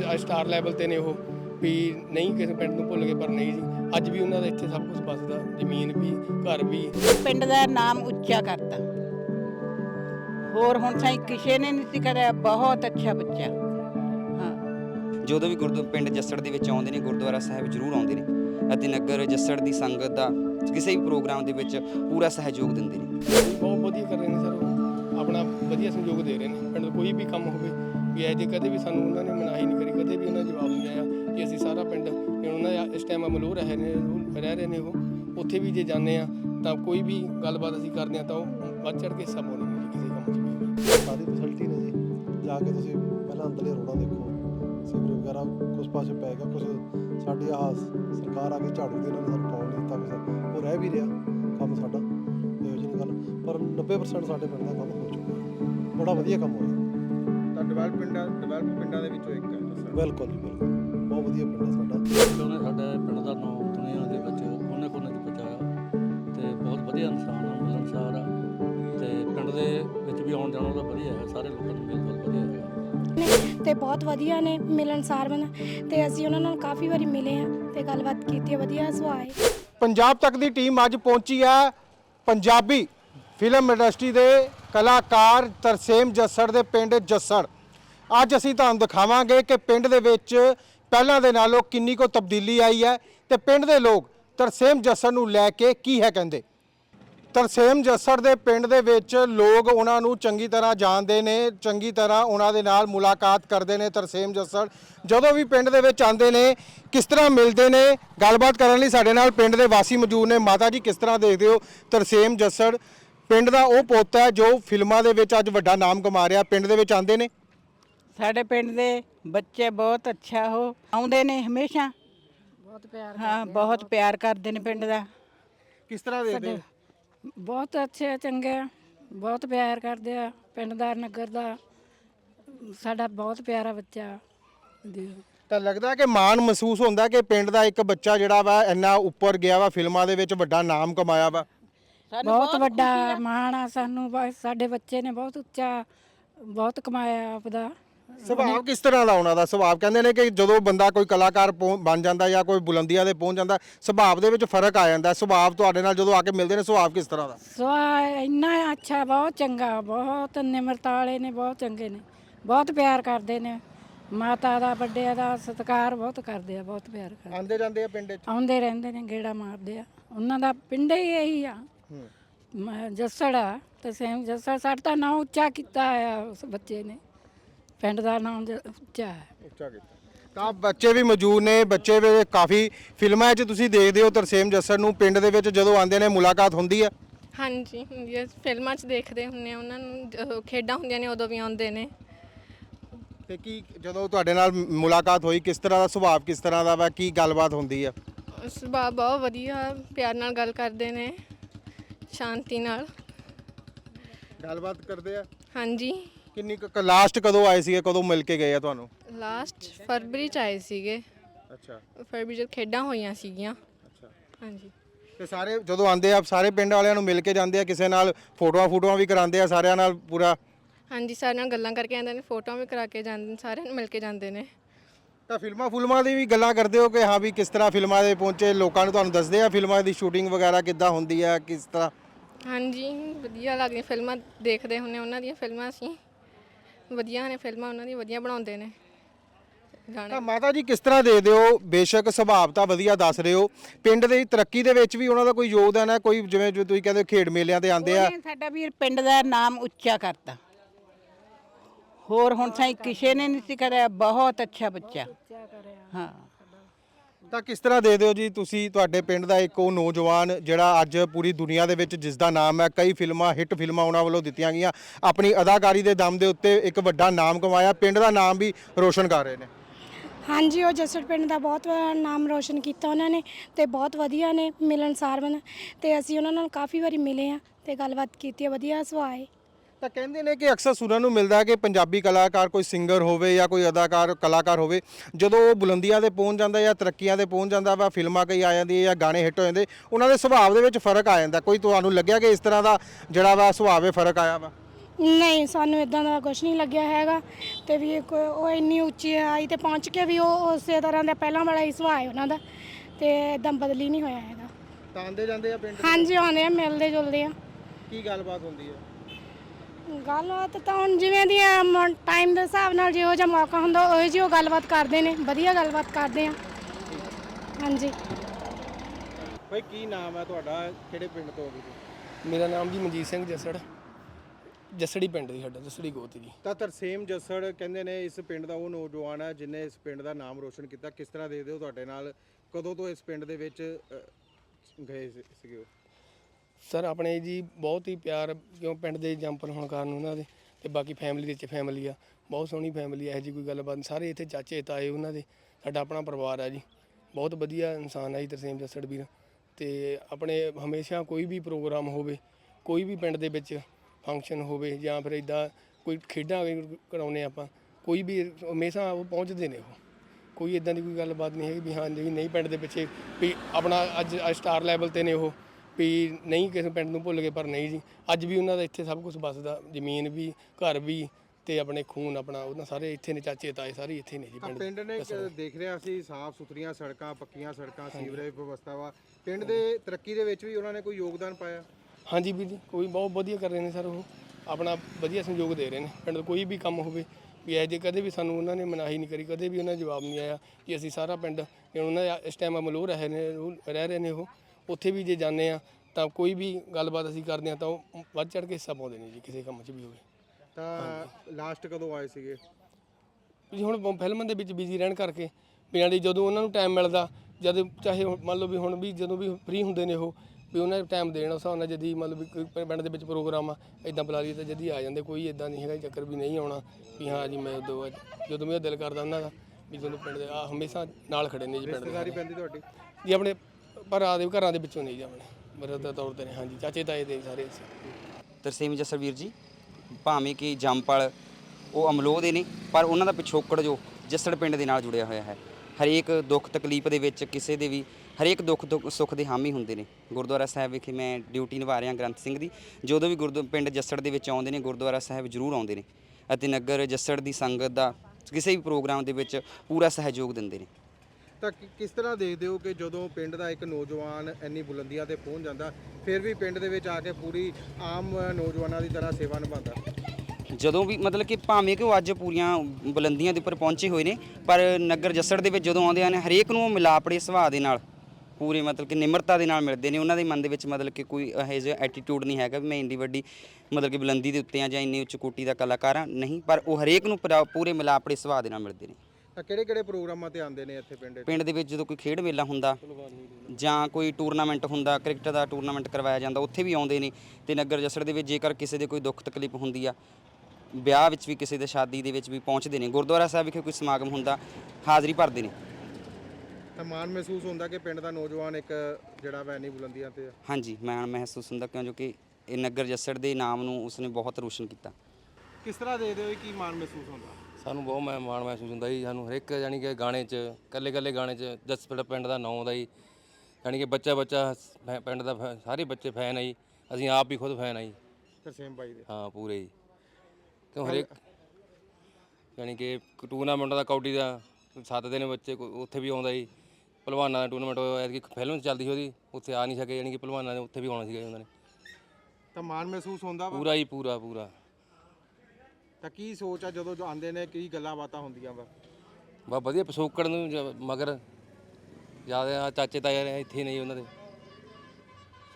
ਅੱਜ star level ਤੇ ਨੇ ਉਹ ਵੀ ਨਹੀਂ ਕਿਸੇ ਪਿੰਡ ਨੂੰ ਭੁੱਲ ਗਏ ਪਰ ਨਹੀਂ ਜੀ। ਅੱਜ ਵੀ ਉਹਨਾਂ ਦਾ ਇੱਥੇ ਸਭ ਕੁਝ ਬਸਦਾ ਜ਼ਮੀਨ ਵੀ ਘਰ ਵੀ। ਪਿੰਡ ਦਾ ਨਾਮ ਉੱਚਾ ਕਰਤਾ। ਹੋਰ ਹੁਣ ਤਾਈਂ ਕਿਸੇ ਨੇ ਨਹੀਂ ਸੀ ਕਰਿਆ ਬਹੁਤ ਅੱਛਾ ਬੱਚਾ। ਹਾਂ। ਜਦੋਂ ਵੀ ਗੁਰਦੁਆਰਾ ਪਿੰਡ ਜੱਸੜ ਦੇ ਵਿੱਚ ਆਉਂਦੇ ਨੇ ਗੁਰਦੁਆਰਾ ਸਾਹਿਬ ਜ਼ਰੂਰ ਆਉਂਦੇ ਨੇ। ਅਤੇ ਨਗਰ ਜੱਸੜ ਦੀ ਸੰਗਤ ਦਾ ਕਿਸੇ ਵੀ ਪ੍ਰੋਗਰਾਮ ਦੇ ਵਿੱਚ ਪੂਰਾ ਸਹਿਯੋਗ ਦਿੰਦੇ ਨੇ। ਬਹੁਤ ਵਧੀਆ ਕਰ ਰਹੇ ਨੇ ਸਰ ਆਪਣਾ ਵਧੀਆ ਸਹਿਯੋਗ ਦੇ ਰਹੇ ਨੇ। ਪਿੰਡ ਕੋਈ ਵੀ ਕੰਮ ਹੋਵੇ ਵੀ ਐ ਜੇ ਕਦੇ ਵੀ ਸਾਨੂੰ ਉਹਨਾਂ ਨੇ ਮਨਾਹੀ ਨਹੀਂ ਕਰੀ, ਕਦੇ ਵੀ ਉਹਨਾਂ ਜਵਾਬ ਨਹੀਂ ਆਇਆ ਕਿ ਅਸੀਂ ਸਾਰਾ ਪਿੰਡ ਉਹਨਾਂ ਦਾ ਇਸ ਟਾਈਮ ਅਮਲੋ ਰਹੇ ਨੇ, ਰਹਿ ਰਹੇ ਨੇ ਉਹ, ਉੱਥੇ ਵੀ ਜੇ ਜਾਂਦੇ ਆ ਤਾਂ ਕੋਈ ਵੀ ਗੱਲਬਾਤ ਅਸੀਂ ਕਰਦੇ ਆ ਤਾਂ ਉਹ ਵੱਧ ਚੜ ਕੇ ਹਿੱਸਾ ਪਾਉਂਦੇ ਨੇ ਕਿਸੇ ਕੰਮ 'ਚ ਵੀ। ਸਾਰੀ ਫੈਸਿਲਿਟੀ ਨੇ ਜੀ, ਜਾ ਕੇ ਤੁਸੀਂ ਪਹਿਲਾਂ ਅੰਦਰਲੇ ਰੋਡਾਂ ਦੇਖੋ ਸੀਵਰੇਜ ਵਗੈਰਾ ਕੁਝ ਪਾਸੇ ਪੈ ਗਿਆ ਕੁਝ ਸਾਡੀ ਆਹ ਸਰਕਾਰ ਆ ਕੇ ਝਾੜੂ ਦੇ ਨਾਲ ਸਾਨੂੰ ਪਾਉਣ ਦਿੱਤਾ ਕੁਛ, ਉਹ ਰਹਿ ਵੀ ਰਿਹਾ ਕੰਮ ਸਾਡਾ, ਇਹੋ ਜਿਹੀ ਗੱਲ, ਪਰ 90% ਸਾਡੇ ਪਿੰਡ ਦਾ ਕੰਮ ਹੋ ਚੁੱਕਾ ਬੜਾ ਵਧੀਆ ਕੰਮ ਹੋਇਆ। ਤਾਂ ਡਿਵੈਲਪ ਪਿੰਡਾਂ ਡਿਵੈਲਪ ਪਿੰਡਾਂ ਦੇ ਵਿੱਚੋਂ ਇੱਕ ਹੈ ਦੱਸਣਾ ਬਿਲਕੁਲ ਜੀ ਬਿਲਕੁਲ। ਬਹੁਤ ਵਧੀਆ ਪਿੰਡ ਹੈ ਸਾਡਾ। ਉਹਨੇ ਸਾਡੇ ਪਿੰਡ ਦਾ ਨਾਮ ਦੁਨੀਆ ਦੇ ਵਿੱਚ ਕੋਨੇ ਕੋਨੇ 'ਚ ਪਹੁੰਚਾਇਆ। ਤੇ ਬਹੁਤ ਵਧੀਆ ਇਨਸਾਨ ਆ ਮਿਲਣਸਾਰ ਆ। ਤੇ ਪਿੰਡ ਦੇ ਵਿੱਚ ਵੀ ਆਉਣ ਜਾਣ ਉਹਦਾ ਵਧੀਆ ਹੈ ਸਾਰੇ ਲੋਕਾਂ ਨੂੰ ਮਿਲ ਬਹੁਤ ਵਧੀਆ ਹੈ। ਨੇ ਤੇ ਬਹੁਤ ਵਧੀਆ ਨੇ ਮਿਲਣਸਾਰ ਬਣ। ਤੇ ਅਸੀਂ ਉਹਨਾਂ ਨਾਲ ਕਾਫੀ ਵਾਰੀ ਮਿਲੇ ਆ ਤੇ ਗੱਲਬਾਤ ਕੀਤੀ ਆ ਵਧੀਆ ਸੁਭਾਅ ਹੈ। ਪੰਜਾਬ ਤੱਕ ਦੀ ਟੀਮ ਅੱਜ ਪਹੁੰਚੀ ਹੈ ਪੰਜਾਬੀ ਫਿਲਮ ਇੰਡਸਟਰੀ ਦੇ ਕਲਾਕਾਰ ਤਰਸੇਮ ਜੱਸੜ ਦੇ ਪਿੰਡ ਜੱਸੜ। ਅੱਜ ਅਸੀਂ ਤੁਹਾਨੂੰ ਦਿਖਾਵਾਂਗੇ ਕਿ ਪਿੰਡ ਦੇ ਵਿੱਚ ਪਹਿਲਾਂ ਦੇ ਨਾਲੋਂ ਕਿੰਨੀ ਕੋ ਤਬਦੀਲੀ ਆਈ ਹੈ ਤੇ ਪਿੰਡ ਦੇ ਲੋਕ ਤਰਸੇਮ ਜੱਸੜ ਨੂੰ ਲੈ ਕੇ ਕੀ ਹੈ ਕਹਿੰਦੇ? ਤਰਸੇਮ ਜੱਸੜ ਦੇ ਪਿੰਡ ਦੇ ਵਿੱਚ ਲੋਕ ਉਹਨਾਂ ਨੂੰ ਚੰਗੀ ਤਰ੍ਹਾਂ ਜਾਣਦੇ ਨੇ, ਚੰਗੀ ਤਰ੍ਹਾਂ ਉਹਨਾਂ ਦੇ ਨਾਲ ਮੁਲਾਕਾਤ ਕਰਦੇ ਨੇ ਤਰਸੇਮ ਜੱਸੜ। ਜਦੋਂ ਵੀ ਪਿੰਡ ਦੇ ਵਿੱਚ ਆਉਂਦੇ ਨੇ, ਕਿਸ ਤਰ੍ਹਾਂ ਮਿਲਦੇ ਨੇ? ਗੱਲਬਾਤ ਕਰਨ ਲਈ ਸਾਡੇ ਨਾਲ ਪਿੰਡ ਦੇ ਵਾਸੀ ਮੌਜੂਦ ਨੇ। ਮਾਤਾ ਜੀ, ਕਿਸ ਤਰ੍ਹਾਂ ਦੇਖਦੇ ਹੋ ਤਰਸੇਮ ਜੱਸੜ? ਪਿੰਡ ਦਾ ਉਹ ਪੋਤਾ ਹੈ ਜੋ ਫਿਲਮਾਂ ਦੇ ਵਿੱਚ ਅੱਜ ਵੱਡਾ ਨਾਮ ਕਮਾ ਰਿਹਾ। ਪਿੰਡ ਦੇ ਵਿੱਚ ਆਉਂਦੇ ਨੇ। ਸਾਡੇ ਪਿੰਡ ਦੇ ਬੱਚੇ ਬਹੁਤ ਅੱਛਾ ਹੋ ਆਉਂਦੇ ਨੇ ਹਮੇਸ਼ਾ। ਬਹੁਤ ਪਿਆਰ ਹਾਂ ਬਹੁਤ ਪਿਆਰ ਕਰਦੇ ਨੇ ਪਿੰਡ ਦਾ। ਕਿਸ ਤਰ੍ਹਾਂ ਦੇਖਦੇ ਹੋ ਬਹੁਤ ਅੱਛੇ ਚੰਗੇ ਆ ਬਹੁਤ ਪਿਆਰ ਕਰਦੇ ਆ ਪਿੰਡ ਦਾ ਨਗਰ ਦਾ। ਸਾਡਾ ਬਹੁਤ ਪਿਆਰਾ ਬੱਚਾ ਤਾਂ ਲੱਗਦਾ ਕਿ ਮਾਣ ਮਹਿਸੂਸ ਹੁੰਦਾ ਕਿ ਪਿੰਡ ਦਾ ਇੱਕ ਬੱਚਾ ਜਿਹੜਾ ਵਾ ਇੰਨਾ ਉੱਪਰ ਗਿਆ ਵਾ ਫਿਲਮਾਂ ਦੇ ਵਿੱਚ ਵੱਡਾ ਨਾਮ ਕਮਾਇਆ ਵਾ। ਬਹੁਤ ਵੱਡਾ ਮਾਣ ਆ ਸਾਨੂੰ ਸਾਡੇ ਬੱਚੇ ਨੇ ਬਹੁਤ ਉੱਚਾ ਬਹੁਤ ਕਮਾਇਆ ਆਪਦਾ। ਸੁਭਾਅ ਕਿਸ ਤਰ੍ਹਾਂ ਦਾ ਉਹਨਾਂ ਦਾ? ਸੁਭਾਅ ਕਹਿੰਦੇ ਨੇ ਕਿ ਜਦੋਂ ਬੰਦਾ ਕੋਈ ਕਲਾਕਾਰ ਪਹੁੰ- ਬਣ ਜਾਂਦਾ ਜਾਂ ਕੋਈ ਬੁਲੰਦੀਆਂ ਤੇ ਪਹੁੰਚ ਜਾਂਦਾ ਸੁਭਾਅ ਦੇ ਵਿੱਚ ਫ਼ਰਕ ਆ ਜਾਂਦਾ। ਸੁਭਾਅ ਤੁਹਾਡੇ ਨਾਲ ਜਦੋਂ ਆ ਕੇ ਮਿਲਦੇ ਨੇ ਸੁਭਾਅ ਕਿਸ ਤਰ੍ਹਾਂ ਦਾ? ਸੋ ਇੰਨਾ ਅੱਛਾ ਬਹੁਤ ਚੰਗਾ ਬਹੁਤ ਨਿਮਰਤਾ ਵਾਲੇ ਨੇ ਬਹੁਤ ਚੰਗੇ ਨੇ। ਬਹੁਤ ਪਿਆਰ ਕਰਦੇ ਨੇ। ਮਾਤਾ ਦਾ ਵੱਡਿਆਂ ਦਾ ਸਤਿਕਾਰ ਬਹੁਤ ਕਰਦੇ ਆ ਬਹੁਤ ਪਿਆਰ ਕਰਦੇ ਆਂਦੇ ਜਾਂਦੇ ਆ ਪਿੰਡ 'ਚ ਆਉਂਦੇ ਰਹਿੰਦੇ ਨੇ ਗੇੜਾ ਮਾਰਦੇ ਆ। ਉਹਨਾਂ ਦਾ ਪਿੰਡ ਹੀ ਇਹੀ ਆ। ਮ- ਜੱਸੜ ਆ ਤੇ ਸੇਮ ਜੱਸੜ ਸਾਡਾ ਤਾਂ ਨਾਂ ਉੱਚਾ ਕੀਤਾ ਆ ਉਸ ਬੱਚੇ ਨੇ। ਪਿੰਡ ਦਾ ਨਾਮ ਜ- ਉੱਚਾ ਹੈ। ਉੱਚਾ ਕੀਤਾ। ਤਾਂ ਬੱਚੇ ਵੀ ਮੌਜੂਦ ਨੇ ਬੱਚੇ ਵੀ ਕਾਫੀ ਫਿਲਮਾਂ 'ਚ ਤੁਸੀਂ ਦੇਖਦੇ ਹੋ ਤਰਸੇਮ ਜੱਸਰ ਨੂੰ ਪਿੰਡ ਦੇ ਵਿੱਚ ਜਦੋਂ ਆਉਂਦੇ ਨੇ ਮੁਲਾਕਾਤ ਹੁੰਦੀ ਹੈ? ਹਾਂਜੀ ਹੁੰਦੀ ਹੈ। ਫਿਲਮਾਂ 'ਚ ਦੇਖਦੇ ਹੁੰਨੇ ਆ ਉਹਨਾਂ ਨੂੰ ਜਦੋਂ ਖੇਡਾਂ ਹੁੰਦੀਆਂ ਨੇ ਉਦੋਂ ਵੀ ਆਉਂਦੇ ਨੇ। ਤੇ ਕੀ ਜਦੋਂ ਤੁਹਾਡੇ ਨਾਲ ਮੁਲਾਕਾਤ ਹੋਈ ਕਿਸ ਤਰ੍ਹਾਂ ਦਾ ਸੁਭਾਅ ਕਿਸ ਤਰ੍ਹਾਂ ਦਾ ਵਾ ਕੀ ਗੱਲਬਾਤ ਹੁੰਦੀ ਆ ਸੁਭਾਅ ਬਹੁਤ ਵਧੀਆ ਪਿਆਰ ਨਾਲ ਗੱਲ ਕਰਦੇ ਨੇ ਸ਼ਾਂਤੀ ਨਾਲ। ਗੱਲਬਾਤ ਕਰਦੇ ਆ? ਹਾਂਜੀ। ਕਿੰਨੀ ਲਾਸਟ ਕਦੋਂ ਆਏ ਸੀਗੇ? ਕਦੋਂ ਮਿਲ ਕੇ ਗਏ ਆ ਤੁਹਾਨੂੰ? ਲਾਸਟ ਫਰਵਰੀ 'ਚ ਆਏ ਸੀਗੇ। ਅੱਛਾ। ਫਰਵਰੀ 'ਚ ਖੇਡਾਂ ਹੋਈਆਂ ਸੀਗੀਆਂ। ਅੱਛਾ। ਹਾਂਜੀ। ਤੇ ਸਾਰੇ ਜਦੋਂ ਆਉਂਦੇ ਆ ਸਾਰੇ ਪਿੰਡ ਵਾਲਿਆਂ ਨੂੰ ਮਿਲ ਕੇ ਜਾਂਦੇ ਆ ਕਿਸੇ ਨਾਲ ਫੋਟੋਆਂ ਫੋਟੋਆਂ ਵੀ ਕਰਾਉਂਦੇ ਆ ਸਾਰਿਆਂ ਨਾਲ ਪੂਰਾ? ਹਾਂਜੀ ਸਾਰਿਆਂ ਨਾਲ ਗੱਲਾਂ ਕਰਕੇ ਆਉਂਦੇ ਨੇ ਫੋਟੋਆਂ ਵੀ ਕਰਾ ਕੇ ਜਾਂਦੇ ਨੇ ਸਾਰਿਆਂ ਨੂੰ ਮਿਲ ਕੇ ਜਾਂਦੇ ਨੇ। ਤਾਂ ਫਿਲਮਾਂ ਫੁਲਮਾਂ ਦੀ ਵੀ ਗੱਲਾਂ ਕਰਦੇ ਹੋ ਕਿ ਹਾਂ ਵੀ ਕਿਸ ਤਰ੍ਹਾਂ ਫਿਲਮਾਂ ਦੇ ਪਹੁੰਚੇ? ਲੋਕਾਂ ਨੂੰ ਤੁਹਾਨੂੰ ਦੱਸਦੇ ਆ ਫਿਲਮਾਂ ਦੀ ਸ਼ੂਟਿੰਗ ਵਗੈਰਾ ਕਿੱਦਾਂ ਹੁੰਦੀ ਆ ਕਿਸ ਤਰ੍ਹਾਂ? ਹਾਂਜੀ ਵਧੀਆ ਲੱਗਦੀਆਂ ਫਿਲਮਾਂ ਦੇਖਦੇ ਹੁੰਨੇ ਉਹਨਾਂ ਦੀਆਂ ਫਿਲਮਾਂ ਅਸੀਂ। ਵਧੀਆ ਨੇ ਫਿਲਮਾਂ ਉਹਨਾਂ ਦੀਆਂ ਵਧੀਆ ਬਣਾਉਂਦੇ ਨੇ। ਗਾਣੇ। ਤਾਂ ਮਾਤਾ ਜੀ ਕਿਸ ਤਰ੍ਹਾਂ ਦੇਖਦੇ ਹੋ? ਬੇਸ਼ੱਕ ਸੁਭਾਅ ਤਾਂ ਵਧੀਆ ਦੱਸ ਰਹੇ ਹੋ। ਪਿੰਡ ਦੀ ਤਰੱਕੀ ਦੇ ਵਿੱਚ ਵੀ ਉਹਨਾਂ ਦਾ ਕੋਈ ਯੋਗਦਾਨ ਹੈ? ਕੋਈ ਜਿਵੇਂ ਜੋ ਤੁਸੀਂ ਕਹਿੰਦੇ ਹੋ ਖੇਡ ਮੇਲਿਆਂ ਤੇ ਆਉਂਦੇ ਆ। ਉਹਨੇ ਸਾਡਾ ਵੀਰ ਪਿੰਡ ਦਾ ਨਾਮ ਉੱਚਾ ਕਰਤਾ। ਹੋਰ ਹੁਣ ਤਾਈਂ ਕਿਸੇ ਨੇ ਨਹੀਂ ਸੀ ਕਰਿਆ ਬਹੁਤ ਅੱਛਾ ਬੱਚਾ। ਹਾਂ। ਤਾਂ ਕਿਸ ਤਰ੍ਹਾਂ ਦੇਖਦੇ ਹੋ ਜੀ? ਤੁਸੀਂ ਤੁਹਾਡੇ ਪਿੰਡ ਦਾ ਇੱਕ ਉਹ ਨੌਜਵਾਨ ਜਿਹੜਾ ਅੱਜ ਪੂਰੀ ਦੁਨੀਆ ਦੇ ਵਿੱਚ ਜਿਸ ਦਾ ਨਾਮ ਹੈ, ਕਈ ਫਿਲਮਾਂ, ਹਿੱਟ ਫਿਲਮਾਂ ਉਹਨਾਂ ਵੱਲੋਂ ਦਿੱਤੀਆਂ ਗਈਆਂ। ਆਪਣੀ ਅਦਾਕਾਰੀ ਦੇ ਦਮ ਦੇ ਉੱਤੇ ਇੱਕ ਵੱਡਾ ਨਾਮ ਕਮਾਇਆ ਪਿੰਡ ਦਾ ਨਾਮ ਵੀ ਰੋਸ਼ਨ ਕਰ ਰਹੇ ਨੇ। ਹਾਂਜੀ, ਉਹ ਜੱਸੜ ਪਿੰਡ ਦਾ ਬਹੁਤ ਨਾਮ ਰੋਸ਼ਨ ਕੀਤਾ ਉਹਨਾਂ ਨੇ ਤੇ ਬਹੁਤ ਵਧੀਆ ਨੇ ਮਿਲਣਸਾਰ ਬਣ ਤੇ ਅਸੀਂ ਉਹਨਾਂ ਨਾਲ ਕਾਫੀ ਵਾਰੀ ਮਿਲੇ ਆ ਤੇ ਗੱਲਬਾਤ ਕੀਤੀ ਆ ਵਧੀਆ ਸੁਭਾਅ ਹੈ। ਤਾਂ ਕਹਿੰਦੇ ਨੇ ਕਿ ਅਕਸਰ ਸੁਣਨ ਨੂੰ ਮਿਲਦਾ ਹੈ ਕਿ ਪੰਜਾਬੀ ਕਲਾਕਾਰ ਕੋਈ ਸਿੰਗਰ ਹੋਵੇ ਜਾਂ ਕੋਈ ਅਦਾਕਾਰ ਕਲਾਕਾਰ ਹੋਵੇ ਜਦੋਂ ਉਹ ਬੁਲੰਦੀਆਂ ਤੇ ਪਹੁੰਚ ਜਾਂਦਾ ਜਾਂ ਤਰੱਕੀਆਂ ਤੇ ਪਹੁੰਚ ਜਾਂਦਾ ਵਾ ਫਿਲਮਾਂ ਕਈ ਆ ਜਾਂਦੀਆਂ ਜਾਂ ਗਾਣੇ ਹਿੱਟ ਹੋ ਜਾਂਦੇ ਉਹਨਾਂ ਦੇ ਸੁਭਾਅ ਦੇ ਵਿੱਚ ਫ਼ਰਕ ਆ ਜਾਂਦਾ। ਕੋਈ ਤੁਹਾਨੂੰ ਲੱਗਿਆ ਕਿ ਇਸ ਤਰ੍ਹਾਂ ਦਾ ਜਿਹੜਾ ਵਾ ਸੁਭਾਅ ਵਿੱਚ ਫ਼ਰਕ ਆਇਆ ਵਾ? ਨਹੀਂ ਸਾਨੂੰ ਇਦਾਂ ਦਾ ਕੁਝ ਨਹੀਂ ਲੱਗਿਆ ਹੈਗਾ ਤੇ ਵੀ ਕੋਈ- ਉਹ ਇੰਨੀ ਉੱਚੀ ਆਈ ਤੇ ਪਹੁੰਚ ਕੇ ਵੀ ਉਹ ਉਸੇ ਤਰ੍ਹਾਂ ਦਾ ਪਹਿਲਾਂ ਵਾਲਾ ਹੀ ਸੁਭਾਅ ਹੈ ਉਹਨਾਂ ਦਾ ਤੇ ਇਦਾਂ ਬਦਲੀ ਨਹੀਂ ਹੋਇਆ ਹੈਗਾ। ਤਾਂ ਆਂਦੇ ਜਾਂਦੇ ਆ ਪਿੰਡ ਹਾਂਜੀ ਆਉਂਦੇ ਆ ਮਿਲਦੇ ਜੁਲਦੇ ਆ। ਕੀ ਗੱਲਬਾਤ ਹੁੰਦੀ ਹੈ? ਗੱਲਬਾਤ ਤਾਂ ਹੁਣ ਜਿਵੇਂ ਦੀ ਟਾਈਮ ਦੇ ਹਿਸਾਬ ਨਾਲ ਜਿਹੋ ਜਿਹਾ ਮੌਕਾ ਹੁੰਦਾ ਉਹੋ ਜਿਹੀ ਉਹ ਗੱਲਬਾਤ ਕਰਦੇ ਨੇ ਵਧੀਆ ਗੱਲਬਾਤ ਕਰਦੇ ਆ। ਹਾਂਜੀ। ਭਾਈ ਕੀ ਨਾਮ ਹੈ ਤੁਹਾਡਾ? ਕਿਹੜੇ ਪਿੰਡ ਤੋਂ ਹੋ ਤੁਸੀਂ? ਮੇਰਾ ਨਾਮ ਜੀ ਮਨਜੀਤ ਸਿੰਘ ਜੱਸੜ। ਜੱਸੜੀ ਪਿੰਡ ਦੀ ਸਾਡਾ ਜੱਸੜੀ ਗੋਤ ਜੀ। ਤਾਂ ਤਰਸੇਮ ਜੱਸੜ ਕਹਿੰਦੇ ਨੇ ਇਸ ਪਿੰਡ ਦਾ ਉਹ ਨੌਜਵਾਨ ਹੈ ਜਿਨੇ ਇਸ ਪਿੰਡ ਦਾ ਨਾਮ ਰੋਸ਼ਨ ਕੀਤਾ। ਕਿਸ ਤਰ੍ਹਾਂ ਦੇਖਦੇ ਹੋ ਤੁਹਾਡੇ ਨਾਲ? ਕਦੋਂ ਤੋਂ ਇਸ ਪਿੰਡ ਦੇ ਵਿੱਚ ਅ, ਗਏ ਸੀ- ਸੀਗੇ ਉਹ? ਸਰ, ਆਪਣੇ ਜੀ ਬਹੁਤ ਹੀ ਪਿਆਰ, ਕਿਉਂ ਪਿੰਡ ਦੇ ਜੰਪਲ ਹੋਣ ਕਾਰਨ ਉਹਨਾਂ ਦੇ ਤੇ ਬਾਕੀ ਫੈਮਿਲੀ ਦੇ ਵਿੱਚ ਫੈਮਿਲੀ ਆ। ਬਹੁਤ ਸੋਹਣੀ ਫੈਮਿਲੀ ਹੈ ਜੀ ਕੋਈ ਗੱਲਬਾਤ ਨਹੀਂ। ਸਾਰੇ ਇੱਥੇ ਚਾਚੇ, ਤਾਏ ਉਹਨਾਂ ਦੇ, ਸਾਡਾ ਆਪਣਾ ਪਰਿਵਾਰ ਆ ਜੀ। ਬਹੁਤ ਵਧੀਆ ਇਨਸਾਨ ਆ ਜੀ ਤਰਸੇਮ ਜੱਸੜ ਵੀਰ। ਤੇ ਆਪਣੇ ਹਮੇਸ਼ਾ ਕੋਈ ਵੀ ਪ੍ਰੋਗਰਾਮ ਹੋਵੇ, ਕੋਈ ਵੀ ਪਿੰਡ ਦੇ ਵਿੱਚ ਫੰਕਸ਼ਨ ਹੋਵੇ ਜਾਂ ਫਿਰ ਇਦਾਂ ਕੋਈ ਖੇਡਾਂ ਕਰਾਉਨੇ ਆਪਾਂ, ਕੋਈ ਵੀ ਹਮੇਸ਼ਾ ਉਹ ਪਹੁੰਚਦੇ ਨੇ ਉਹ। ਕੋਈ ਇਦਾਂ ਦੀ ਕੋਈ ਗੱਲਬਾਤ ਨਹੀਂ ਹੈਗੀ ਵੀ ਹਾਂ ਜੀ ਨਹੀਂ ਪਿੰਡ ਦੇ ਪਿੱਛੇ ਵੀ ਆਪਣਾ ਅੱਜ ਅੱਜ ਸਟਾਰ ਲੈਵਲ ਤੇ ਨੇ ਉਹ। ਵੀ ਨਹੀਂ ਕਿਸੇ ਪਿੰਡ ਨੂੰ ਭੁੱਲ ਗਏ ਪਰ ਨਹੀਂ ਜੀ। ਅੱਜ ਵੀ ਉਹਨਾਂ ਦਾ ਇੱਥੇ ਸਭ ਕੁਝ ਬਸਦਾ ਜ਼ਮੀਨ ਵੀ ਘਰ ਵੀ ਤੇ ਆਪਣੇ ਖੂਨ ਆਪਣਾ ਉਹਨਾਂ ਸਾਰੇ ਇੱਥੇ ਨੇ ਚਾਚੇ ਤਾਏ ਸਾਰੇ ਇੱਥੇ ਨੇ ਜੀ ਤਾਂ ਪਿੰਡ ਨੇ ਇੱਕ ਦੇਖ ਰਿਹਾ ਸੀ ਸਾਫ਼ ਸੁਥਰੀਆਂ ਸੜਕਾਂ ਪੱਕੀਆਂ ਸੜਕਾਂ ਸੀਵਰੇਜ ਵਿਵਸਥਾ ਵਾ। ਪਿੰਡ ਦੇ ਤਰੱਕੀ ਦੇ ਵਿੱਚ ਵੀ ਉਹਨਾਂ ਨੇ ਕੋਈ ਯੋਗਦਾਨ ਪਾਇਆ? ਹਾਂਜੀ ਵੀਰ ਜੀ ਕੋਈ ਬਹੁਤ ਵਧੀਆ ਕਰ ਰਹੇ ਨੇ ਸਰ ਉਹ। ਆਪਣਾ ਵਧੀਆ ਸਹਿਯੋਗ ਦੇ ਰਹੇ ਨੇ। ਪਿੰਡ ਦਾ ਕੋਈ ਵੀ ਕੰਮ ਹੋਵੇ ਵੀ ਐ ਜੇ ਕਦੇ ਵੀ ਸਾਨੂੰ ਉਹਨਾਂ ਨੇ ਮਨਾਹੀ ਨਹੀਂ ਕਰੀ ਕਦੇ ਵੀ ਉਹਨਾਂ ਜਵਾਬ ਨਹੀਂ ਆਇਆ ਕਿ ਅਸੀਂ ਸਾਰਾ ਪਿੰਡ ਉਹਨਾਂ ਇਸ ਟਾਈਮ ਅਮਲੋਹ ਰਹੇ ਨੇ ਰਹਿ ਰਹੇ ਨੇ ਉਹ। ਉੱਥੇ ਵੀ ਜੇ ਜਾਂਦੇ ਆ ਤਾਂ ਕੋਈ ਵੀ ਗੱਲਬਾਤ ਅਸੀਂ ਕਰਦੇ ਆ ਤਾਂ ਉਹ ਵੱਧ ਚੜ ਕੇ ਹਿੱਸਾ ਪਾਉਂਦੇ ਨੇ ਜੀ ਕਿਸੇ ਕੰਮ 'ਚ ਵੀ ਹੋਵੇ। ਤਾਂ ਲਾਸਟ ਕਦੋਂ ਆਏ ਸੀਗੇ? ਵੀ ਹੁਣ ਫਿਲਮਾਂ ਦੇ ਵਿੱਚ ਬਿਜ਼ੀ ਰਹਿਣ ਕਰਕੇ ਵੀ ਦੀ ਜਦੋਂ ਉਹਨਾਂ ਨੂੰ ਟਾਈਮ ਮਿਲਦਾ ਜਦ ਚਾਹੇ ਮੰਨ ਲਓ ਵੀ ਹੁਣ ਵੀ ਜਦੋਂ ਵੀ ਫ੍ਰੀ ਹੁੰਦੇ ਨੇ ਉਹ ਵੀ ਉਹਨਾਂ ਨੂੰ ਟਾਈਮ ਦੇਣ ਉਸ ਨਾਲ ਜਦੀ ਕੋਈ ਪਿੰਡ ਦੇ ਵਿੱਚ ਪ੍ਰੋਗਰਾਮ ਆ ਇਦਾਂ ਬੁਲਾ ਲਈਏ ਤਾਂ ਜਦੀ ਆ ਜਾਂਦੇ ਕੋਈ ਇਦਾਂ ਨਹੀਂ ਹੈਗਾ ਚੱਕਰ ਵੀ ਨਹੀਂ ਆਉਣਾ ਵੀ ਹਾਂ ਜੀ ਮੈਂ ਉਦੋਂ ਜਦੋਂ ਮੇਰਾ ਦਿਲ ਕਰਦਾ ਉਹਨਾਂ ਦਾ ਵੀ ਜਦੋਂ ਪਿੰਡ ਦੇ ਆ ਹਮੇਸ਼ਾ ਨਾਲ ਖੜੇ ਨੇ ਜੀ ਪਿੰਡ ਦੇ। ਰਿਸ਼ਤੇਦਾਰੀ ਪੈਂਦੀ ਤੁਹਾਡੀ? ਜੀ ਆਪਣੇ ਭਰਾ ਦੇ ਘਰਾਂ ਦੇ ਵਿੱਚੋਂ ਨਹੀਂ ਜੀ ਆਪਣੇ ਤੌਰ ਤੇ ਨੇ ਹਾਂਜੀ, ਚਾਚੇ ਤਾਏ ਦੇ ਸਾਰੇ ਅਸੀਂ। ਤਰਸੇਮ ਜੱਸੜ ਜੀ, ਭਾਵੇਂ ਕਿ ਜੰਮਪਲ, ਉਹ ਅਮਲੋਹ ਦੇ ਨੇ, ਪਰ ਉਹਨਾਂ ਦਾ ਪਿਛੋਕੜ ਜੋ ਜੱਸੜ ਪਿੰਡ ਦੇ ਨਾਲ ਜੁੜਿਆ ਹੋਇਆ ਹੈ। ਹਰੇਕ ਦੁੱਖ ਤਕਲੀਫ ਦੇ ਵਿੱਚ ਕਿਸੇ ਦੇ ਵੀ, ਹਰੇਕ ਦੁੱਖ ਦੁੱਖ, ਸੁੱਖ ਦੇ ਹਾਮੀ ਹੁੰਦੇ ਨੇ। ਗੁਰਦੁਆਰਾ ਸਾਹਿਬ ਵਿਖੇ ਮੈਂ ਡਿਊਟੀ ਨਿਭਾ ਰਿਹਾ ਗ੍ਰੰਥ ਸਿੰਘ ਦੀ। ਜਦੋਂ ਵੀ ਗੁਰਦੁ, ਪਿੰਡ ਜੱਸੜ ਦੇ ਵਿੱਚ ਆਉਂਦੇ ਨੇ, ਗੁਰਦੁਆਰਾ ਸਾਹਿਬ ਜ਼ਰੂਰ ਆਉਂਦੇ ਨੇ। ਅਤੇ ਨਗਰ ਜੱਸੜ ਦੀ ਸੰਗਤ ਦਾ ਕਿਸੇ ਵੀ ਪ੍ਰੋਗਰਾਮ ਦੇ ਵਿੱਚ ਪੂਰਾ ਸਹਿਯੋਗ ਦਿੰਦੇ ਨੇ। ਤਾਂ ਕਿ- ਕਿਸ ਤਰ੍ਹਾਂ ਦੇਖਦੇ ਹੋ ਕਿ ਜਦੋਂ ਪਿੰਡ ਦਾ ਇੱਕ ਨੌਜਵਾਨ ਇੰਨੀ ਬੁਲੰਦੀਆਂ ਤੇ ਪਹੁੰਚ ਜਾਂਦਾ, ਫਿਰ ਵੀ ਪਿੰਡ ਦੇ ਵਿੱਚ ਆ ਕੇ ਪੂਰੀ ਆਮ ਨੌਜਵਾਨਾਂ ਦੀ ਤਰ੍ਹਾਂ ਸੇਵਾ ਨਿਭਾਉਂਦਾ? ਜਦੋਂ ਵੀ ਮਤਲਬ ਕਿ ਭਾਵੇਂ ਕਿ ਉਹ ਅੱਜ ਪੂਰੀਆਂ ਬੁਲੰਦੀਆਂ ਦੇ ਉੱਪਰ ਪਹੁੰਚੇ ਹੋਏ ਨੇ, ਪਰ ਨਗਰ ਜੱਸੜ ਦੇ ਵਿੱਚ ਜਦੋਂ ਆਉਂਦੇ ਹਨ, ਹਰੇਕ ਨੂੰ ਉਹ ਮਿਲਾਪੜੇ ਸੁਭਾਅ ਦੇ ਨਾਲ, ਪੂਰੇ ਮਤਲਬ ਕਿ ਨਿਮਰਤਾ ਦੇ ਨਾਲ ਮਿਲਦੇ ਨੇ। ਉਹਨਾਂ ਦੇ ਮਨ ਦੇ ਵਿੱਚ ਮਤਲਬ ਕਿ ਕੋਈ ਇਹੋ ਜਿਹਾ ਐਟੀਟਿਊਡ ਨਹੀਂ ਹੈਗਾ ਵੀ ਮੈਂ ਇੰਨੀ ਵੱਡੀ ਮਤਲਬ ਕਿ ਬੁਲੰਦੀ ਦੇ ਉੱਤੇ ਆ ਜਾਂ ਇੰਨੀ ਉੱਚ ਕੋਟੀ ਦਾ ਕਲਾਕਾਰ ਹਾਂ ਨਹੀਂ, ਪਰ ਉਹ ਹਰੇਕ ਨੂੰ ਪਰਾ- ਪੂਰੇ ਮਿਲਾਪੜੇ ਸੁਭਾਅ ਦੇ ਨਾਲ ਮਿਲਦੇ ਨੇ। ਤਾਂ ਕਿਹੜੇ ਕਿਹੜੇ ਪ੍ਰੋਗਰਾਮਾਂ ਤੇ ਆਉਂਦੇ ਨੇ ਇੱਥੇ ਪਿੰਡ 'ਚ? ਪਿੰਡ ਦੇ ਵਿੱਚ ਜਦੋਂ ਕੋਈ ਖੇਡ ਮੇਲਾ ਹੁੰਦਾ ਜਾਂ ਕੋਈ ਟੂਰਨਾਮੈਂਟ ਹੁੰਦਾ ਕ੍ਰਿਕਟ ਦਾ ਟੂਰਨਾਮੈਂਟ ਕਰਵਾਇਆ ਜਾਂਦਾ ਉੱਥੇ ਵੀ ਆਉਂਦੇ ਨੇ ਤੇ ਨਗਰ ਜਸੜ ਦੇ ਵਿੱਚ ਜੇਕਰ ਕਿਸੇ ਦੇ ਕੋਈ ਦੁੱਖ ਤਕਲੀਫ ਹੁੰਦੀ ਆ ਵਿਆਹ ਵਿੱਚ ਵੀ ਕਿਸੇ ਦੇ ਸ਼ਾਦੀ ਦੇ ਵਿੱਚ ਵੀ ਪਹੁੰਚਦੇ ਨੇ ਗੁਰਦੁਆਰਾ ਸਾਹਿਬ ਵਿਖੇ ਕੋਈ ਸਮਾਗਮ ਹੁੰਦਾ ਹਾਜ਼ਰੀ ਭਰਦੇ ਨੇ। ਤਾਂ ਮਾਣ ਮਹਿਸੂਸ ਹੁੰਦਾ ਕਿ ਪਿੰਡ ਦਾ ਨੌਜਵਾਨ ਇੱਕ ਜਿਹੜਾ ਵਾ ਇੰਨੀ ਬੁਲੰਦੀਆਂ ਤੇ ਆ? ਹਾਂਜੀ ਮਾਣ ਮਹਿਸੂਸ ਹੁੰਦਾ ਕਿਉਂ? ਕਿ ਇਹ ਨਗਰ ਜਸੜ ਦੇ ਨਾਮ ਨੂੰ ਉਸਨੇ ਬਹੁਤ ਰੋਸ਼ਨ ਕੀਤਾ। ਕਿਸ ਤਰ੍ਹਾਂ ਦੇਖਦੇ ਹੋ ਕੀ ਮਾਣ ਮਹਿਸੂਸ ਹੁੰਦਾ? ਸਾਨੂੰ ਬਹੁਤ ਮੈਂ ਮਾਣ ਮਹਿਸੂਸ ਹੁੰਦਾ ਜੀ ਸਾਨੂੰ ਹਰ ਇੱਕ ਯਾਨੀ ਕਿ ਗਾਣੇ 'ਚ ਕੱਲੇ ਕੱਲੇ ਗਾਣੇ 'ਚ ਜਸ ਪਿੰਡ ਪਿੰਡ ਦਾ ਨਾਂ ਦਾ ਜੀ। ਯਾਨੀ ਕਿ ਬੱਚਾ ਬੱਚਾ ਫੈ- ਪਿੰਡ ਦਾ ਫੈ- ਸਾਰੇ ਬੱਚੇ ਫੈਨ ਆ ਜੀ ਅਸੀਂ ਆਪ ਵੀ ਖੁਦ ਫੈਨ ਆ ਜੀ। ਤਰਸੇਮ ਬਾਈ ਦੇ। ਹਾਂ ਪੂਰੇ ਜੀ। ਕਿਉਂ ਹਰੇਕ ਯਾਨੀ ਕਿ ਟੂਰਨਾਮੈਂਟ ਦਾ ਕਬੱਡੀ ਦਾ ਸੱਤ ਦਿਨ ਬੱਚੇ ਕੋ- ਉੱਥੇ ਵੀ ਆਉਂਦਾ ਜੀ। ਪਹਿਲਵਾਨਾਂ ਦਾ ਟੂਰਨਾਮੈਂਟ ਹੋਇਆ ਐਤਕੀ ਫਿਲਮ ਚੱਲਦੀ ਸੀ ਉਹਦੀ ਉੱਥੇ ਆ ਨਹੀਂ ਸਕੇ ਯਾਨੀ ਕਿ ਪਹਿਲਵਾਨਾਂ ਦੇ ਉੱਥੇ ਵੀ ਆਉਣਾ ਸੀਗਾ ਜੀ ਉਹਨਾਂ ਨੇ। ਤਾਂ ਮਾਣ ਮਹਿਸੂਸ ਹੁੰਦਾ ਵਾ? ਪੂਰਾ ਜੀ ਪੂਰਾ ਪੂਰਾ। ਤਾਂ ਕੀ ਸੋਚ ਆ ਜਦੋਂ ਜੋ ਆਉਂਦੇ ਨੇ ਕੀ ਗੱਲਾਂ ਬਾਤਾਂ ਹੁੰਦੀਆਂ ਵਾ? ਬਾ ਵਧੀਆ ਪਿਛੋਕੜ ਨੂੰ ਜ- ਮਗਰ ਜ਼ਿਆਦਾ ਚਾਚੇ ਤਾਏ ਨੇ ਇੱਥੇ ਨਹੀਂ ਉਹਨਾਂ ਦੇ।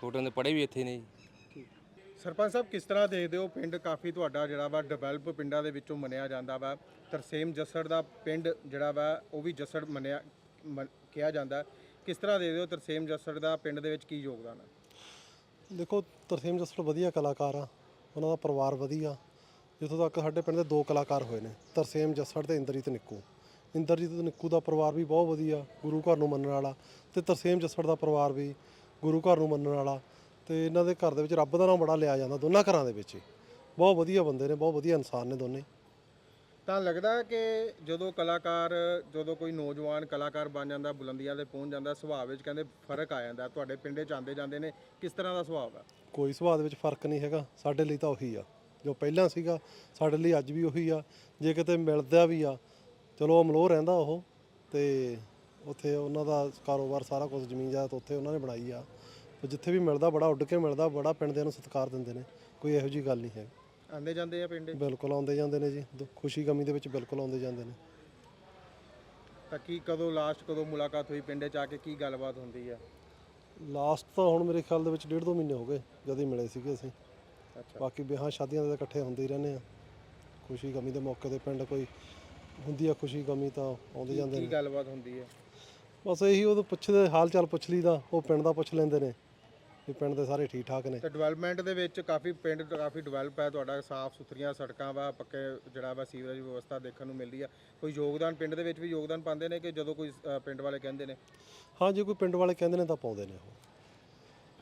ਛੋਟੇ ਹੁੰਦੇ ਪੜ੍ਹੇ ਵੀ ਇੱਥੇ ਨੇ ਜੀ। ਸਰਪੰਚ ਸਾਹਿਬ ਕਿਸ ਤਰ੍ਹਾਂ ਦੇਖਦੇ ਹੋ? ਪਿੰਡ ਕਾਫੀ ਤੁਹਾਡਾ ਜਿਹੜਾ ਵਾ ਡਿਵੈਲਪ ਪਿੰਡਾਂ ਦੇ ਵਿੱਚੋਂ ਮੰਨਿਆ ਜਾਂਦਾ ਵਾ। ਤਰਸੇਮ ਜੱਸੜ ਦਾ ਪਿੰਡ ਜਿਹੜਾ ਵਾ ਉਹ ਵੀ ਜੱਸੜ ਮੰਨਿਆ ਮੰਨ- ਕਿਹਾ ਜਾਂਦਾ। ਕਿਸ ਤਰ੍ਹਾਂ ਦੇਖਦੇ ਹੋ ਤਰਸੇਮ ਜੱਸੜ ਦਾ ਪਿੰਡ ਦੇ ਵਿੱਚ ਕੀ ਯੋਗਦਾਨ ਹੈ ਦੇਖੋ ਤਰਸੇਮ ਜੱਸੜ ਵਧੀਆ ਕਲਾਕਾਰ ਆ। ਉਹਨਾਂ ਦਾ ਪਰਿਵਾਰ ਵਧੀਆ। ਜਿੱਥੋਂ ਤੱਕ ਸਾਡੇ ਪਿੰਡ ਦੇ ਦੋ ਕਲਾਕਾਰ ਹੋਏ ਨੇ ਤਰਸੇਮ ਜੱਸੜ ਤੇ ਇੰਦਰਜੀਤ ਨਿੱਕੂ। ਇੰਦਰਜੀਤ ਨਿੱਕੂ ਦਾ ਪਰਿਵਾਰ ਵੀ ਬਹੁਤ ਵਧੀਆ ਗੁਰੂ ਘਰ ਨੂੰ ਮੰਨਣ ਵਾਲਾ ਤੇ ਤਰਸੇਮ ਜੱਸੜ ਦਾ ਪਰਿਵਾਰ ਵੀ ਗੁਰੂ ਘਰ ਨੂੰ ਮੰਨਣ ਵਾਲਾ ਤੇ ਇਹਨਾਂ ਦੇ ਘਰ ਦੇ ਵਿੱਚ ਰੱਬ ਦਾ ਨਾਮ ਬੜਾ ਲਿਆ ਜਾਂਦਾ ਦੋਨਾਂ ਘਰਾਂ ਦੇ ਵਿੱਚ ਹੀ। ਬਹੁਤ ਵਧੀਆ ਬੰਦੇ ਨੇ ਬਹੁਤ ਵਧੀਆ ਇਨਸਾਨ ਨੇ ਦੋਨੇ। ਤਾਂ ਲੱਗਦਾ ਕਿ ਜਦੋਂ ਕਲਾਕਾਰ ਜਦੋਂ ਕੋਈ ਨੌਜਵਾਨ ਕਲਾਕਾਰ ਬਣ ਜਾਂਦਾ ਬੁਲੰਦੀਆਂ ਤੇ ਪਹੁੰਚ ਜਾਂਦਾ ਸੁਭਾਅ ਵਿੱਚ ਕਹਿੰਦੇ ਫ਼ਰਕ ਆ ਜਾਂਦਾ ਤੁਹਾਡੇ ਪਿੰਡੇ ਚ ਆਉਂਦੇ ਜਾਂਦੇ ਨੇ ਕਿਸ ਤਰ੍ਹਾਂ ਦਾ ਸੁਭਾਅ ਹੈ ਕੋਈ ਸੁਭਾਅ ਦੇ ਵਿੱਚ ਫ਼ਰਕ ਨਹੀਂ ਹੈਗਾ ਸਾਡੇ ਲਈ ਤਾਂ ਉਹੀ ਆ। ਜੋ ਪਹਿਲਾਂ ਸੀਗਾ ਸਾਡੇ ਲਈ ਅੱਜ ਵੀ ਉਹੀ ਆ ਜੇ ਕਿਤੇ ਮਿਲਦਾ ਵੀ ਆ ਚਲੋ ਅਮਲੋਹ ਰਹਿੰਦਾ ਉਹ ਤੇ ਉੱਥੇ ਉਹਨਾਂ ਦਾ ਕਾਰੋਬਾਰ ਸਾਰਾ ਕੁਝ ਜ਼ਮੀਨ ਜਾਇਦਾਦ ਉੱਥੇ ਉਹਨਾਂ ਨੇ ਬਣਾਈ ਆ। ਤੇ ਜਿੱਥੇ ਵੀ ਮਿਲਦਾ ਬੜਾ ਉੱਡ ਕੇ ਮਿਲਦਾ ਬੜਾ ਪਿੰਡ ਦੇ ਨੂੰ ਸਤਿਕਾਰ ਦਿੰਦੇ ਨੇ ਕੋਈ ਇਹੋ ਜੀ ਗੱਲ ਨਹੀਂ ਹੈ। ਆਉਂਦੇ ਜਾਂਦੇ ਆ ਪਿੰਡੇ? ਬਿਲਕੁਲ ਆਉਂਦੇ ਜਾਂਦੇ ਨੇ ਜੀ ਦੁੱਖ- ਖੁਸ਼ੀ ਗਮੀ ਦੇ ਵਿੱਚ ਬਿਲਕੁਲ ਆਉਂਦੇ ਜਾਂਦੇ ਨੇ। ਤਾਂ ਕੀ ਕਦੋਂ ਲਾਸਟ ਕਦੋਂ ਮੁਲਾਕਾਤ ਹੋਈ ਪਿੰਡੇ ਚ ਆ ਕੇ ਕੀ ਗੱਲਬਾਤ ਹੁੰਦੀ ਆ? ਲਾਸਟ ਤਾਂ ਹੁਣ ਮੇਰੇ ਖਿਆਲ ਦੇ ਵਿੱਚ ਡੇਢ ਦੋ ਮਹੀਨੇ ਹੋ ਗਏ ਜਦ ਹੀ ਮਿਲੇ ਸੀਗੇ ਅਸੀਂ। ਬਾਕੀ ਵਿਆਹਾਂ ਸ਼ਾਦੀਆਂ ਦੇ ਤਾਂ ਇਕੱਠੇ ਹੁੰਦੇ ਹੀ ਰਹਿੰਦੇ ਆ। ਖੁਸ਼ੀ ਗਮੀ ਦੇ ਮੌਕੇ ਤੇ ਪਿੰਡ ਕੋਈ ਹੁੰਦੀ ਆ ਖੁਸ਼ੀ ਗਮੀ ਤਾਂ ਆਉਂਦੇ ਜਾਂਦੇ ਕੀ ਨੇ। ਗੱਲਬਾਤ ਹੁੰਦੀ ਹੈ ਬਸ ਇਹੀ ਉਹ ਪੁੱਛਦੇ ਹਾਲ ਚਾਲ ਪੁੱਛ ਲਈਦਾ ਉਹ ਪਿੰਡ ਦਾ ਪੁੱਛ ਲੈਂਦੇ ਨੇ ਵੀ ਪਿੰਡ ਦੇ ਸਾਰੇ ਠੀਕ ਠਾਕ ਨੇ। ਤੇ ਡਿਵੈਲਪਮੈਂਟ ਦੇ ਵਿੱਚ ਕਾਫੀ ਪਿੰਡ ਕਾਫੀ ਡਿਵੈਲਪ ਹੈ ਤੁਹਾਡਾ ਸਾਫ਼ ਸੁਥਰੀਆਂ ਸੜਕਾਂ ਵਾ ਪੱਕੇ ਜਿਹੜਾ ਵਾ ਸੀਵਰੇਜ ਵਿਵਸਥਾ ਦੇਖਣ ਨੂੰ ਮਿਲਦੀ ਆ। ਕੋਈ ਯੋਗਦਾਨ ਪਿੰਡ ਦੇ ਵਿੱਚ ਵੀ ਯੋਗਦਾਨ ਪਾਉਂਦੇ ਨੇ ਕਿ ਜਦੋਂ ਕੋਈ ਅ, ਪਿੰਡ ਵਾਲੇ ਕਹਿੰਦੇ ਨੇ? ਹਾਂ ਜੇ ਕੋਈ ਪਿੰਡ ਵਾਲੇ ਕਹਿੰਦੇ ਨੇ ਤਾਂ ਪਾਉਂਦੇ ਨੇ ਉਹ।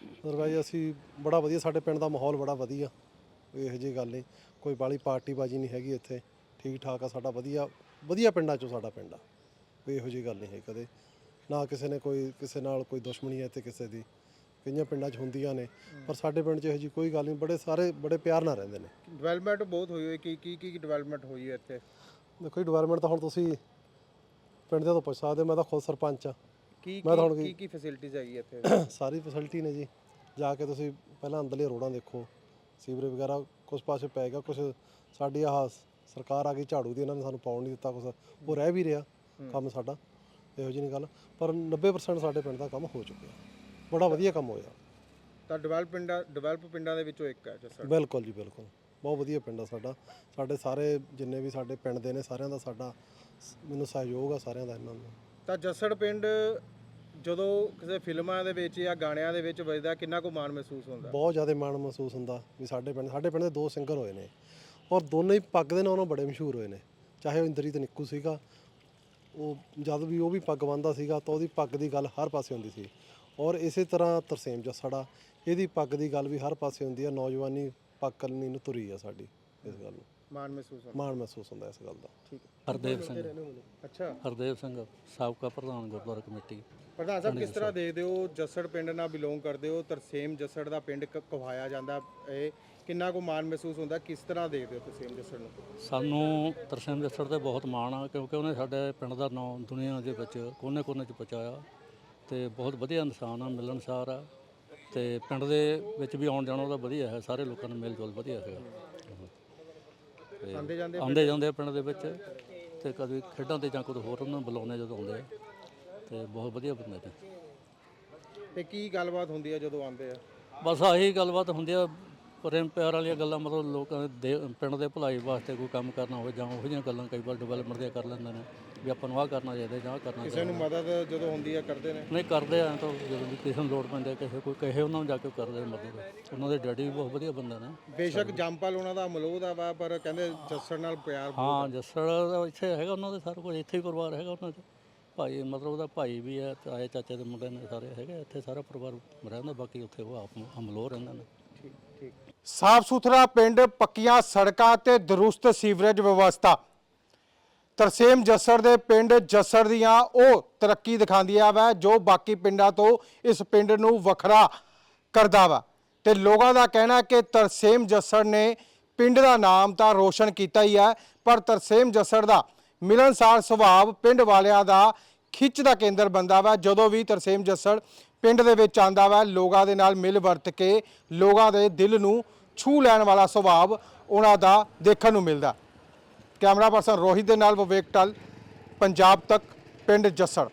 ਅਦਰਵਾਈਜ਼ ਅਸੀਂ ਬੜਾ ਵਧੀਆ ਸਾਡੇ ਪਿੰਡ ਦਾ ਮਾਹੌਲ ਬੜਾ ਵਧੀਆ। ਇਹੋ ਜਿਹੀ ਗੱਲ ਨਹੀਂ ਕੋਈ ਬਾਲੀ ਪਾਰਟੀਬਾਜੀ ਨਹੀਂ ਹੈਗੀ ਇੱਥੇ। ਠੀਕ ਠਾਕ ਆ ਸਾਡਾ ਵਧੀਆ ਵਧੀਆ ਪਿੰਡਾਂ ਚੋਂ ਸਾਡਾ ਪਿੰਡ ਆ। ਕੋਈ ਇਹੋ ਜਿਹੀ ਗੱਲ ਨਹੀਂ ਹੈ ਕਦੇ। ਨਾ ਕਿਸੇ ਨੇ ਕੋਈ ਕਿਸੇ ਨਾਲ ਕੋਈ ਦੁਸ਼ਮਣੀ ਹੈ ਤੇ ਕਿਸੇ ਦੀ। ਕਈਆਂ ਪਿੰਡਾਂ 'ਚ ਹੁੰਦੀਆਂ ਨੇ ਪਰ ਸਾਡੇ ਪਿੰਡ 'ਚ ਇਹੋ ਜਿਹੀ ਕੋਈ ਗੱਲ ਨਹੀਂ ਬੜੇ ਸਾਰੇ ਬੜੇ ਪਿਆਰ ਨਾਲ ਰਹਿੰਦੇ ਨੇ। ਡਿਵੈਲਪਮੈਂਟ ਬਹੁਤ ਹੋਈ ਹੋਈ ਕੀ ਕੀ ਕੀ ਡਿਵੈਲਪਮੈਂਟ ਹੋਈ ਹੈ ਇੱਥੇ? ਦੇਖੋ ਜੀ ਡਿਵੈਲਪਮੈਂਟ ਤਾਂ ਹੁਣ ਤੁਸੀਂ ਪਿੰਡ ਦੇ ਤੋਂ ਪੁੱਛ ਸਕਦੇ ਹੋ, ਮੈਂ ਤਾਂ ਖੁਦ ਸਰਪੰਚ ਆ ਕੀ ਮੈਂ ਹੁਣ ਕੀ ਕੀ ਫੈਸਿਲਿਟੀਜ਼ ਹੈਗੀ ਇੱਥੇ? ਸਾਰੀ ਫੈਸਿਲਿਟੀ ਨੇ ਜੀ। ਜਾ ਕੇ ਤੁਸੀਂ ਪਹਿਲਾਂ ਅੰਦਰਲੇ ਰੋਡਾਂ ਦੇਖੋ। ਸੀਵਰੇਜ ਵਗੈਰਾ ਕੁਝ ਪਾਸੇ ਪੈ ਗਿਆ ਕੁਝ ਸਾਡੀ ਆਹ ਸਰਕਾਰ ਆ ਗਈ ਝਾੜੂ ਦੀ ਇਹਨਾਂ ਨੇ ਸਾਨੂੰ ਪਾਉਣ ਨਹੀਂ ਦਿੱਤਾ ਕੁਝ ਉਹ ਰਹਿ ਵੀ ਰਿਹਾ ਕੰਮ ਸਾਡਾ ਇਹੋ ਜਿਹੀ ਨਹੀਂ ਗੱਲ। ਪਰ 90% ਸਾਡੇ ਪਿੰਡ ਦਾ ਕੰਮ ਹੋ ਚੁੱਕਿਆ। ਬੜਾ ਵਧੀਆ ਕੰਮ ਹੋਇਆ। ਤਾਂ ਡਿਵੈਲਪ ਪਿੰਡਾਂ ਡਿਵੈਲਪ ਪਿੰਡਾਂ ਦੇ ਵਿੱਚੋਂ ਇੱਕ ਹੈ ਜੱਸੜ। ਬਿਲਕੁਲ ਜੀ ਬਿਲਕੁਲ। ਬਹੁਤ ਵਧੀਆ ਪਿੰਡ ਆ ਸਾਡਾ। ਸਾਡੇ ਸਾਰੇ ਜਿੰਨੇ ਵੀ ਸਾਡੇ ਪਿੰਡ ਦੇ ਨੇ ਸਾਰਿਆਂ ਦਾ ਸਾਡਾ ਸ- ਮੈਨੂੰ ਸਹਿਯੋਗ ਆ ਸਾਰਿਆਂ ਦਾ ਇਹਨਾਂ ਨੂੰ। ਤਾਂ ਜੱਸੜ ਪਿੰਡ ਜਦੋਂ ਕਿਸੇ ਫਿਲਮਾਂ ਦੇ ਵਿੱਚ ਜਾਂ ਗਾਣਿਆਂ ਦੇ ਵਿੱਚ ਵੱਜਦਾ, ਕਿੰਨਾ ਕੁ ਮਾਣ ਮਹਿਸੂਸ ਹੁੰਦਾ? ਬਹੁਤ ਜ਼ਿਆਦਾ ਮਾਣ ਮਹਿਸੂਸ ਹੁੰਦਾ ਵੀ ਸਾਡੇ ਪਿੰਡ ਸਾਡੇ ਪਿੰਡ ਦੇ ਦੋ ਸਿੰਗਰ ਹੋਏ ਨੇ। ਔਰ ਦੋਨੇ ਹੀ ਪੱਗ ਦੇ ਨਾਲੋਂ ਬੜੇ ਮਸ਼ਹੂਰ ਹੋਏ ਨੇ। ਚਾਹੇ ਉਹ ਇੰਦਰੀਤ ਨਿੱਕੂ ਸੀਗਾ, ਉਹ ਜਦ ਵੀ ਉਹ ਵੀ ਪੱਗ ਬੰਨਦਾ ਸੀਗਾ, ਤਾਂ ਉਹਦੀ ਪੱਗ ਦੀ ਗੱਲ ਹਰ ਪਾਸੇ ਹੁੰਦੀ ਸੀ। ਔਰ ਇਸੇ ਤਰ੍ਹਾਂ ਤਰਸੇਮ ਜੱਸੜਾ, ਇਹਦੀ ਪੱਗ ਦੀ ਗੱਲ ਵੀ ਹਰ ਪਾਸੇ ਹੁੰਦੀ ਆ। ਨੌਜਵਾਨੀ ਪੱਗ ਕਰਨੀ ਨੂੰ ਤੁਰੀ ਆ ਸਾਡੀ ਇਸ ਗੱਲ ਨੂੰ। ਮਾਣ ਮਹਿਸੂਸ ਹੁੰਦਾ। ਮਾਣ ਮਹਿਸੂਸ ਹੁੰਦਾ ਇਸ ਗੱਲ ਦਾ। ਠੀਕ ਹਰਦੇਵ ਸਿੰਘ। ਅੱਛਾ। ਹਰਦੇਵ ਸਿੰਘ ਸਾਬਕਾ ਪ੍ਰਧਾਨ ਗੁਰਦੁਆਰਾ ਕਮੇਟੀ। ਪ੍ਰਧਾਨ ਸਾਹਿਬ ਕਿਸ ਤਰ੍ਹਾਂ ਦੇਖਦੇ ਹੋ? ਜੱਸੜ ਪਿੰਡ ਨਾਲ ਬਿਲੋਂਗ ਕਰਦੇ ਹੋ ਤਰਸੇਮ ਜੱਸੜ ਦਾ ਪਿੰਡ ਕ- ਕਹਾਇਆ ਜਾਂਦਾ। ਇਹ ਕਿੰਨਾ ਕੁ ਮਾਣ ਮਹਿਸੂਸ ਹੁੰਦਾ? ਕਿਸ ਤਰ੍ਹਾਂ ਦੇਖਦੇ ਹੋ ਤਰਸੇਮ ਜੱਸੜ ਨੂੰ? ਸਾਨੂੰ ਤਰਸੇਮ ਜੱਸੜ ਤੇ ਬਹੁਤ ਮਾਣ ਆ ਕਿਉਂਕਿ ਉਹਨੇ ਸਾਡੇ ਪਿੰਡ ਦਾ ਨਾਮ ਦੁਨੀਆ ਦੇ ਵਿੱਚ ਕੋਨੇ-ਕੋਨੇ 'ਚ ਪਹੁੰਚਾਇਆ। ਤੇ ਬਹੁਤ ਵਧੀਆ ਇਨਸਾਨ ਆ ਮਿਲਣਸਾਰ ਆ। ਤੇ ਪਿੰਡ ਦੇ ਵਿੱਚ ਵੀ ਆਉਣ ਜਾਣਾ ਉਹਦਾ ਵਧੀਆ ਹੈ ਸਾਰੇ ਲੋਕਾਂ ਨਾਲ ਮੇਲ ਜੋਲ ਵਧੀਆ ਹੈਗਾ। ਆਉਂਦੇ ਜਾਂਦੇ ਆਉਂਦੇ ਜਾਂਦੇ ਆ ਪਿੰਡ ਦੇ ਵਿੱਚ ਤੇ ਕਦੇ ਖੇਡਾਂ ਤੇ ਜਾਂ ਕੋਈ ਹੋਰ ਉਹਨਾਂ ਨੂੰ ਬੁਲਾਉਂਦੇ ਜਦੋਂ ਆਉਂਦੇ ਆ। ਤੇ ਬਹੁਤ ਵਧੀਆ ਬੰਦੇ ਨੇ ਤੇ ਕੀ ਗੱਲਬਾਤ ਹੁੰਦੀ ਹੈ ਜਦੋਂ ਆਉਂਦੇ ਆ? ਬਸ ਆਹੀ ਗੱਲਬਾਤ ਹੁੰਦੀ ਆ ਪ੍ਰੇਮ ਪਿਆਰ ਵਾਲੀਆਂ ਗੱਲਾਂ ਮਤਲਬ ਲੋਕਾਂ ਦੇ ਪਿੰਡ ਦੇ ਭਲਾਈ ਵਾਸਤੇ ਕੋਈ ਕੰਮ ਕਰਨਾ ਹੋਵੇ ਜਾਂ ਉਹੋ ਜਿਹੀਆਂ ਗੱਲਾਂ ਕਈ ਵਾਰ ਡਿਵੈਲਪਮੈਂਟ ਦੀਆਂ ਕਰ ਲੈਂਦੇ ਨੇ। ਵੀ ਆਪਾਂ ਨੂੰ ਆਹ ਕਰਨਾ ਚਾਹੀਦਾ ਜਾਂ ਆਹ ਕਰਨਾ ਕਿਸੇ ਨੂੰ ਮਦਦ ਜਦੋਂ ਹੁੰਦੀ ਹੈ ਕਰਦੇ ਨੇ? ਨਹੀਂ ਕਰਦੇ ਆ ਤਾਂ ਜਦੋਂ ਵੀ ਕਿਸੇ ਨੂੰ ਲੋੜ ਪੈਂਦੀ ਆ ਕਿਸੇ ਕੋਈ ਕਹੇ ਉਹਨਾਂ ਨੂੰ ਜਾ ਕੇ ਕਰਦੇ ਆ ਮਦਦ। ਉਹਨਾਂ ਦੇ ਡੈਡੀ ਵੀ ਬਹੁਤ ਵਧੀਆ ਬੰਦੇ ਨੇ। ਬੇਸ਼ੱਕ ਜੰਪਲ ਉਹਨਾਂ ਦਾ ਮਲੋਹ ਦਾ ਵਾ ਪਰ ਕਹਿੰਦੇ ਜੱਸੜ ਨਾਲ ਪਿਆਰ ਹਾਂ ਜੱਸੜ ਦਾ ਇੱਥੇ ਹੈਗਾ ਉਹਨਾਂ ਦੇ ਸਾਰਾ ਕੁਝ ਇੱਥੇ ਹੀ ਪਰਿਵਾਰ ਹੈਗਾ ਉਹਨਾਂ ਦਾ। ਭਾਈ ਮਤਲਬ ਉਹਦਾ ਭਾਈ ਵੀ ਹੈ ਤੇ ਆਏ ਚਾਚੇ ਦੇ ਮੁੰਡੇ ਨੇ ਸਾਰੇ ਹੈਗੇ ਇੱਥੇ ਸਾਰਾ ਪਰਿਵਾਰ ਰਹਿੰਦਾ ਬਾਕੀ ਉੱਥੇ ਉਹ ਆਪ ਹਮਲੋਰ ਰਹਿੰਦੇ ਨੇ। ਠੀਕ ਠੀਕ। ਸਾਫ਼ ਸੁਥਰਾ ਪਿੰਡ ਪੱਕੀਆਂ ਸੜਕਾਂ ਤੇ ਦਰੁਸਤ ਸੀਵਰੇਜ ਵਿਵਸਥਾ। ਤਰਸੇਮ ਜੱਸੜ ਦੇ ਪਿੰਡ ਜੱਸੜ ਦੀਆਂ ਉਹ ਤਰੱਕੀ ਦਿਖਾਉਂਦੀਆਂ ਵਾ, ਜੋ ਬਾਕੀ ਪਿੰਡਾਂ ਤੋਂ ਇਸ ਪਿੰਡ ਨੂੰ ਵੱਖਰਾ ਕਰਦਾ ਵਾ। ਤੇ ਲੋਕਾਂ ਦਾ ਕਹਿਣਾ ਕਿ ਤਰਸੇਮ ਜੱਸੜ ਨੇ ਪਿੰਡ ਦਾ ਨਾਮ ਤਾਂ ਰੋਸ਼ਨ ਕੀਤਾ ਹੀ ਹੈ ਪਰ ਤਰਸੇਮ ਜੱਸੜ ਦਾ ਮਿਲਨਸਾਰ ਸੁਭਾਅ ਪਿੰਡ ਵਾਲਿਆਂ ਦਾ ਖਿੱਚ ਦਾ ਕੇਂਦਰ ਬੰਦਾ ਵਾ। ਜਦੋਂ ਵੀ ਤਰਸੇਮ ਜੱਸੜ ਪਿੰਡ ਦੇ ਵਿੱਚ ਆਂਦਾ ਵਾ, ਲੋਕਾਂ ਦੇ ਨਾਲ ਮਿਲ ਵਰਤ ਕੇ ਲੋਕਾਂ ਦੇ ਦਿਲ ਨੂੰ ਛੂ ਲੈਣ ਵਾਲਾ ਸੁਭਾਅ ਉਹਨਾਂ ਦਾ ਦੇਖਣ ਨੂੰ ਮਿਲਦਾ। ਕੈਮਰਾ ਪਰਸਨ ਰੋਹਿਤ ਦੇ ਨਾਲ ਵਿਵੇਕ ਟਲ ਪੰਜਾਬ ਤੱਕ ਪਿੰਡ ਜੱਸੜ।